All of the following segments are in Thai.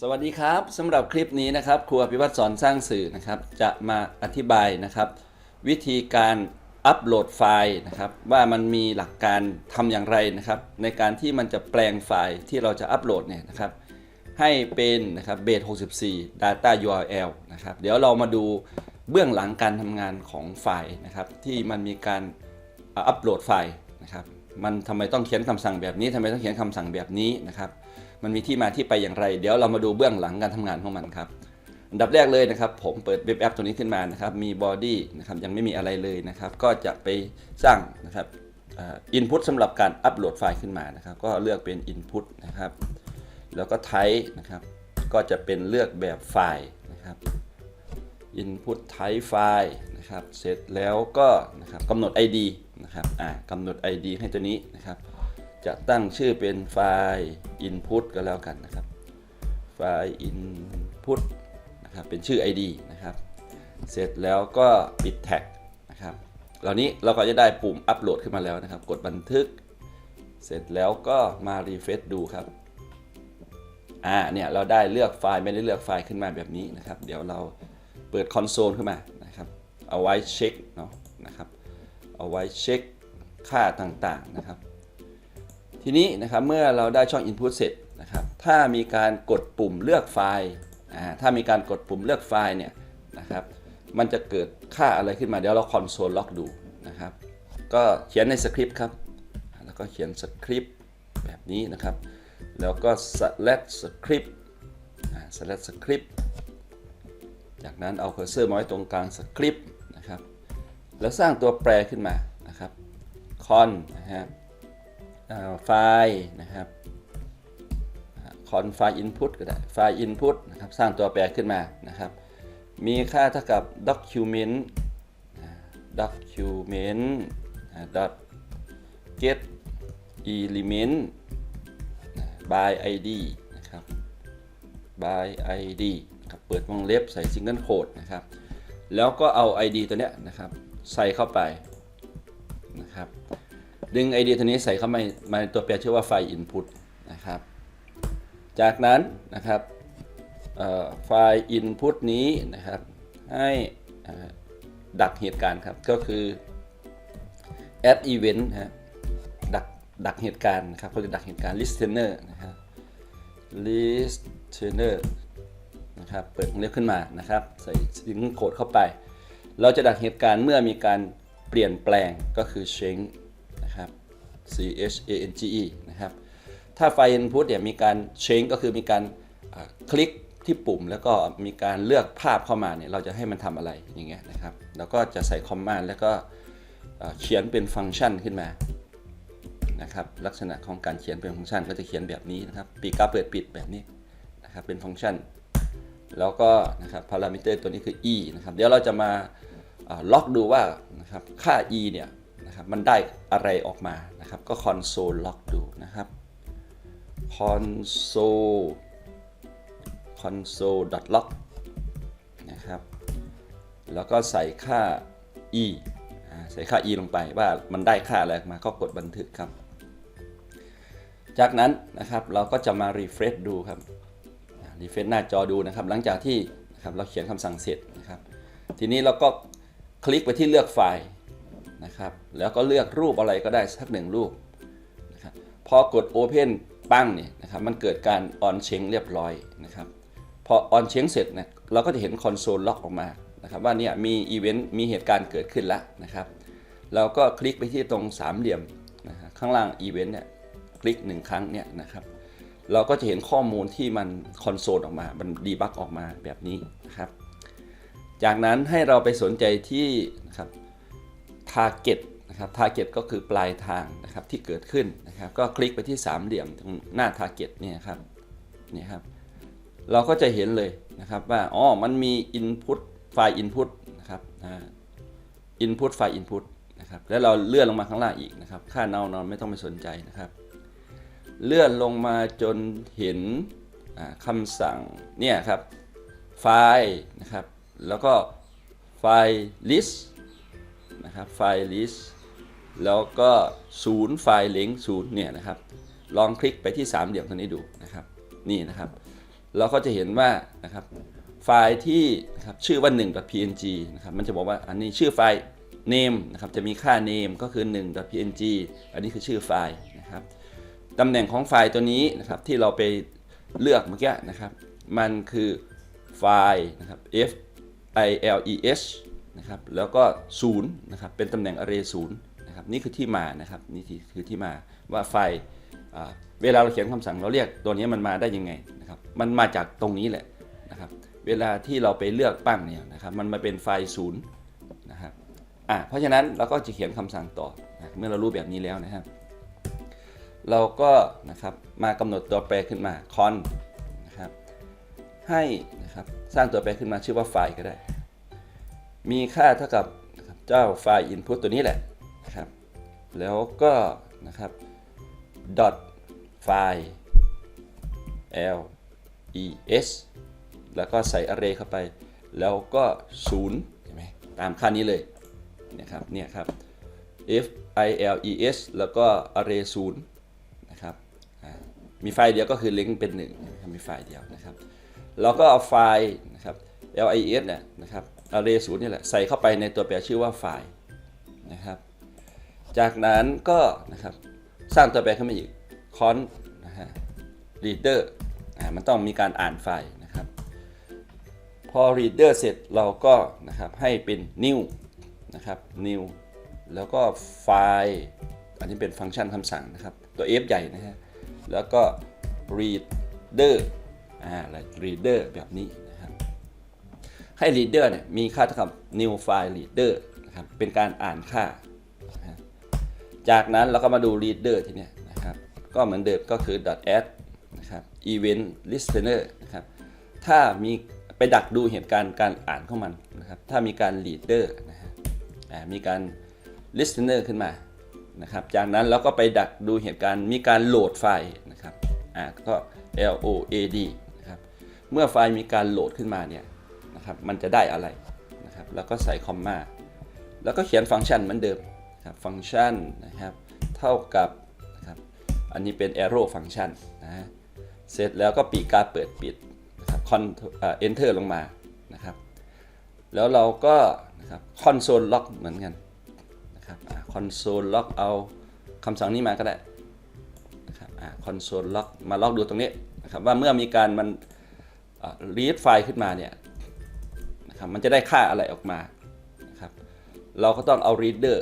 สวัสดีครับสำหรับคลิปนี้นะครับครูอภิวัตรสอนสร้างสื่อนะครับ จะมาอธิบายนะครับ วิธีการอัปโหลดไฟล์นะครับ ว่ามันมีหลักการทำอย่างไรนะครับ ในการที่มันจะแปลงไฟล์ที่เราจะอัปโหลดเนี่ยนะครับ ให้เป็นนะครับเบส64 Data URL นะครับ เดี๋ยวเรามาดูเบื้องหลังการทำงานของไฟล์นะครับ ที่มันมีการอัปโหลดไฟล์นะครับ มันทำไมต้องเขียนคำสั่งแบบนี้ทำไมต้องเขียนคำสั่งแบบนี้นะครับ มันมีที่มาที่ไปอย่างไร เดี๋ยวเรามาดูเบื้องหลังการทำงานของมันครับอันดับแรกเลยนะครับ ผมเปิดเว็บแอปตัวนี้ขึ้นมานะครับ มีบอดี้นะครับยังไม่มีอะไรเลยนะครับ ก็จะไปสร้างนะครับอินพุตสำหรับการอัปโหลดไฟล์ขึ้นมานะครับ ก็เลือกเป็น Input นะครับ แล้วก็ Type นะครับ ก็จะเป็นเลือกแบบไฟล์นะครับ Input Type ไฟล์นะครับ เสร็จแล้วก็นะครับกำหนด ID นะครับอ่ากำหนด ID ให้ตัวนี้นะครับ จะตั้งชื่อเป็นไฟล์ Input ก็แล้วกันนะครับ ไฟล์ Input นะครับเป็นชื่อ ID นะครับ เสร็จแล้วก็ปิดแท็กนะครับเหล่านี้เราก็จะได้ปุ่มอัปโหลดขึ้นมาแล้วนะครับ กดบันทึก เสร็จแล้วก็มารีเฟซดูครับอ่าเนี่ยเราได้เลือกไฟล์ไม่ได้เลือกไฟล์ขึ้นมาแบบนี้นะครับ เดี๋ยวเราเปิดคอนโซลขึ้นมานะครับ เอาไว้เช็คเนาะนะครับ เอาไว้เช็คค่าต่างๆนะครับ ทีนี้นะครับเมื่อเราได้ช่อง Input เสร็จนะครับถ้ามีการกดปุ่มเลือกไฟล์ถ้ามีการกดปุ่มเลือกไฟล์เนี่ยนะครับมันจะเกิดค่าอะไรขึ้นมาเดี๋ยวเราคอนโซลล็อกดูนะครับก็เขียนในสคริปต์ครับแล้วก็เขียนสคริปต์แบบนี้นะครับ แล้วก็ select script select script จากนั้นเอาเคอร์เซอร์มาไว้ตรงกลางสคริปต์นะครับแล้วสร้างตัวแปรขึ้นมานะครับ con นะครับ ไฟล์นะครับคอนไฟล์ input ก็ได้ไฟล์ input นะครับสร้างตัวแปรขึ้นมานะครับ มีค่าเท่ากับ document document dot get element by id นะครับ by id ครับเปิดวงเล็บใส่ single quote นะครับ แล้วก็เอา id ตัวเนี้ยนะครับ ใส่เข้าไปนะครับ ดึง ID ตัวนี้ใส่เข้ามามาในตัวแปรชื่อว่าไฟล์ input นะครับ จากนั้นนะครับไฟล์ input นี้นะครับให้ดักเหตุการณ์ครับ ก็คือ add event ฮะดักดักเหตุการณ์นะครับเขาจะดักเหตุการณ์ listener นะครับ listener นะครับเปิดวงเล็บขึ้นมานะครับ ใส่สิงโคดเข้าไป เราจะดักเหตุการณ์เมื่อมีการเปลี่ยนแปลงก็คือ change C H A N G E นะครับ ถ้าไฟล์ input เนี่ยมีการ change ก็คือมีการคลิกที่ปุ่มแล้วก็มีการเลือกภาพเข้ามาเนี่ยเราจะให้มันทำอะไรอย่างเงี้ยนะครับแล้วก็จะใส่คอมมานด์แล้วก็เขียนเป็นฟังก์ชันขึ้นมานะครับลักษณะของการเขียนเป็นฟังก์ชันก็จะเขียนแบบนี้นะครับปีกาเปิดปิดแบบนี้นะครับเป็นฟังก์ชัน แล้วก็นะครับพารามิเตอร์ตัวนี้คือ e นะครับเดี๋ยวเราจะมาล็อกดูว่านะครับค่า e เนี่ย นะครับมันได้อะไรออกมานะครับ ก็ console log ดูนะครับ console console log นะครับ แล้วก็ใส่ค่า e ใส่ค่า e ลงไปว่ามันได้ค่าอะไรมาก็กดบันทึกครับ จากนั้นนะครับเราก็จะมา refresh ดูครับ refresh หน้าจอดูนะครับ หลังจากที่นะครับเราเขียนคำสั่งเสร็จนะครับ ทีนี้เราก็คลิกไปที่เลือกไฟล์ นะครับ แล้วก็เลือกรูปอะไรก็ได้สักหนึ่งรูปนะครับพอกด Open ปั้งเนี่ยนะครับมันเกิดการ on change เรียบร้อยนะครับพอ on change เสร็จเนี่ยเราก็จะเห็น console log ออกมานะครับว่าเนี่ยมีอีเวนต์มีเหตุการณ์เกิดขึ้นแล้วนะครับเราก็คลิกไปที่ตรงสามเหลี่ยมนะข้างล่างอีเวนต์เนี่ยคลิกหนึ่งครั้งเนี่ยนะครับเราก็จะเห็นข้อมูลที่มันคอนโซลออกมา มันดีบักออกมาแบบนี้นะครับ จากนั้นให้เราไปสนใจที่นะครับ target นะครับ target ก็คือปลายทางนะครับที่เกิดขึ้นนะครับ ก็คลิกไปที่สามเหลี่ยมตรงหน้า target เนี่ยครับนี่ครับ เราก็จะเห็นเลยนะครับว่า อ๋อ มันมี input ไฟล์ input นะครับ input ไฟล์ input นะครับ แล้วเราเลื่อนลงมาข้างล่างอีกนะครับ ค่าเนานอนไม่ต้องไปสนใจนะครับ เลื่อนลงมาจนเห็นคำสั่งเนี่ยครับ ไฟล์นะครับ แล้วก็ไฟล์ list นะครับไฟล์ list แล้วก็ศูนย์ไฟล์ link ศูนย์เนี่ยนะครับ ลองคลิกไปที่สามเหลี่ยมตัวนี้ดูนะครับนี่นะครับ เราก็จะเห็นว่านะครับไฟล์ที่นะครับชื่อว่า 1.png นะครับมันจะบอกว่าอันนี้ชื่อไฟล์ name นะครับจะมีค่า name ก็คือ 1.png อันนี้คือชื่อไฟล์นะครับตำแหน่งของไฟล์ตัวนี้นะครับที่เราไปเลือกเมื่อกี้นะครับ มันคือไฟล์นะครับ f i l e s นะครับแล้วก็0นะครับเป็นตำแหน่ง array 0นะครับนี่คือที่มานะครับนี่คือที่มาว่าไฟล์เวลาเราเขียนคำสั่งเราเรียกตัวนี้มันมาได้ยังไงนะครับมันมาจากตรงนี้แหละนะครับเวลาที่เราไปเลือกปั้งเนี่ยนะครับมันมาเป็นไฟล์0นะครับอะเพราะฉะนั้นเราก็จะเขียนคำสั่งต่อนะเมื่อเรารู้แบบนี้แล้วนะครับ เราก็นะครับมากำหนดตัวแปรขึ้นมา con นะครับให้นะครับสร้างตัวแปรขึ้นมาชื่อว่าไฟล์ก็ได้ มีค่าเท่ากับเจ้าไฟล์ input ตัวนี้แหละนะครับ แล้วก็นะครับ dot file l e s แล้วก็ใส่ array เข้าไป แล้วก็0เห็นไหมตามค่านี้เลยนะครับเนี่ยครับ f i l e s แล้วก็ array 0นะครับมีไฟล์เดียวก็คือลิงก์เป็น1นะครับมีไฟล์เดียวนะครับเราก็เอาไฟล์นะครับ l i e s เนี่ยนะครับ array 0นี่แหละใส่เข้าไปในตัวแปรชื่อว่าไฟล์นะครับ จากนั้นก็นะครับสร้างตัวแปรขึ้นมาอีก con นะฮะ reader อ่ามันต้องมีการอ่านไฟล์นะครับ พอ reader เสร็จเราก็นะครับให้เป็น new นะครับ new แล้วก็ไฟล์อันนี้เป็นฟังก์ชันคำสั่งนะครับ ตัว f ใหญ่นะฮะแล้วก็ reader อ่า reader แบบนี้ ให้ reader เนี่ยมีค่าเท่ากับ new file reader นะครับเป็นการอ่านค่า จากนั้นเราก็มาดู reader ทีเนี้ยนะครับก็เหมือนเดิมก็คือ .add นะครับ event listener นะครับถ้ามีไปดักดูเหตุการณ์การอ่านของมันนะครับถ้ามีการ reader นะฮะอ่ามีการ listener ขึ้นมานะครับ จากนั้นเราก็ไปดักดูเหตุการณ์มีการโหลดไฟล์นะครับอ่าก็ load นะครับ เมื่อไฟล์มีการโหลดขึ้นมาเนี่ย นะครับมันจะได้อะไรนะครับแล้วก็ใส่คอมมาแล้วก็เขียนฟังก์ชันเหมือนเดิมครับฟังก์ชันนะครับเท่ากับนะครับอันนี้เป็น arrow ฟังก์ชันนะเสร็จแล้วก็ปีกาเปิดปิดนะครับ enter ลงมานะครับแล้วเราก็นะครับ console log เหมือนกันนะครับ console log เอาคำสั่งนี้มาก็ได้นะครับ console log มาล็อกดูตรงนี้นะครับว่าเมื่อมีการมัน read ไฟล์ขึ้นมาเนี่ย นะครับมันจะได้ค่าอะไรออกมานะครับเราก็ต้องเอา reader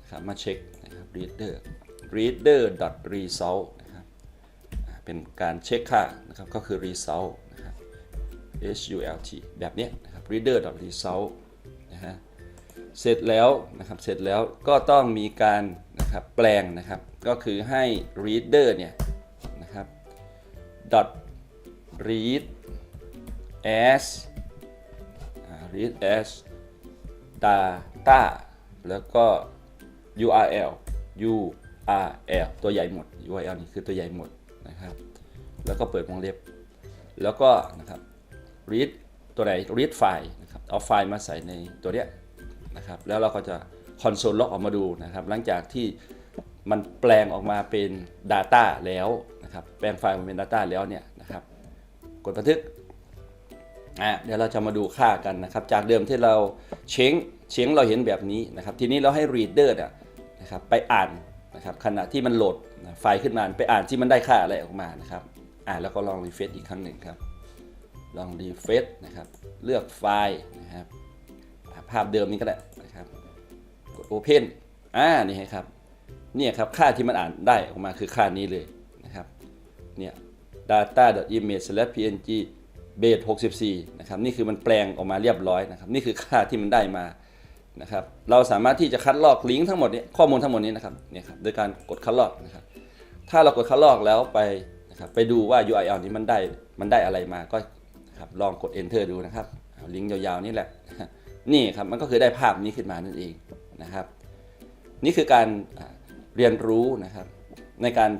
นะครับมาเช็คนะครับ reader reader dot result นะครับเป็นการเช็คค่านะครับก็คือ result นะครับ SULT แบบนี้นะครับ reader dot result นะฮะเสร็จแล้วนะครับเสร็จแล้วก็ต้องมีการนะครับแปลงนะครับก็คือให้ reader เนี่ยนะครับ dot read as อ่า read as data แล้วก็ URL URL ตัวใหญ่หมด URL นี่คือตัวใหญ่หมดนะครับ แล้วก็เปิดวงเล็บ แล้วก็นะครับ read ตัวไหน read ไฟล์นะครับ เอาไฟล์มาใส่ในตัวเนี้ยนะครับ แล้วเราก็จะ console log ออกมาดูนะครับ หลังจากที่มันแปลงออกมาเป็น Data แล้วนะครับ แปลงไฟล์มาเป็น Data แล้วเนี่ยนะครับ กดบันทึก เดี๋ยวเราจะมาดูค่ากันนะครับ จากเดิมที่เราเช้งเช้งเราเห็นแบบนี้นะครับ ทีนี้เราให้ reader เนี่ยนะครับไปอ่านนะครับขณะที่มันโหลดไฟล์ขึ้นมาไปอ่านที่มันได้ค่าอะไรออกมานะครับอ่าแล้วก็ลองรีเฟรชอีกครั้งหนึ่งครับ ลองรีเฟรชนะครับ เลือกไฟล์นะครับภาพเดิมนี้ก็ได้นะครับกด Open อ่านี่ครับเนี่ยครับค่าที่มันอ่านได้ออกมาคือค่านี้เลยนะครับเนี่ย data image png data.image/png base 64นะครับนี่คือมันแปลงออกมาเรียบร้อยนะครับนี่คือค่าที่มันได้มานะครับเราสามารถที่จะคัดลอกลิงก์ทั้งหมดนี้ข้อมูลทั้งหมดนี้นะครับเนี่ยครับโดยการกดคัดลอกนะครับถ้าเรากดคัดลอกแล้วไปนะครับไปดูว่า URL นี้มันได้มันได้อะไรมาก็นะครับลองกด enter ดูนะครับลิงก์ยาวๆนี่แหละนี่ครับมันก็คือได้ภาพนี้ขึ้นมานั่นเองนะครับ นี่คือการเรียนรู้นะครับในการ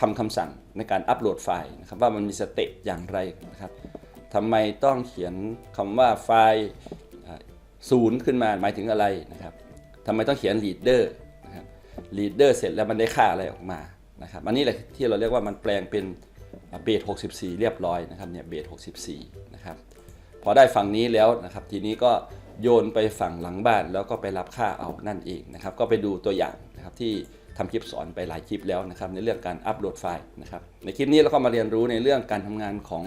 ทำคำสั่งในการอัปโหลดไฟล์นะครับว่ามันมีสเต็ปอย่างไรนะครับ ทำไมต้องเขียนคำว่าไฟล์ศูนย์ขึ้นมาหมายถึงอะไรนะครับทำไมต้องเขียน leader นะครับ leader เสร็จแล้วมันได้ค่าอะไรออกมานะครับอันนี้แหละที่เราเรียกว่ามันแปลงเป็นเบส64 เรียบร้อยนะครับเนี่ยเบส64นะครับพอได้ฝั่งนี้แล้วนะครับทีนี้ก็โยนไปฝั่งหลังบ้านแล้วก็ไปรับค่าเอานั่นเองนะครับก็ไปดูตัวอย่างนะครับที่ทำคลิปสอนไปหลายคลิปแล้วนะครับในเรื่องการอัปโหลดไฟล์นะครับในคลิปนี้เราก็มาเรียนรู้ในเรื่องการทำงานของ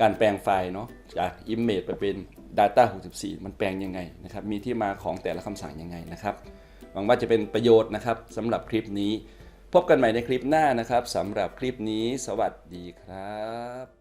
การแปลงไฟล์เนาะจาก Image ไปเป็น Data 64 มันแปลงยังไงนะครับ มีที่มาของแต่ละคำสั่งยังไงนะครับ หวังว่าจะเป็นประโยชน์นะครับสำหรับคลิปนี้ พบกันใหม่ในคลิปหน้านะครับสำหรับคลิปนี้ สวัสดีครับ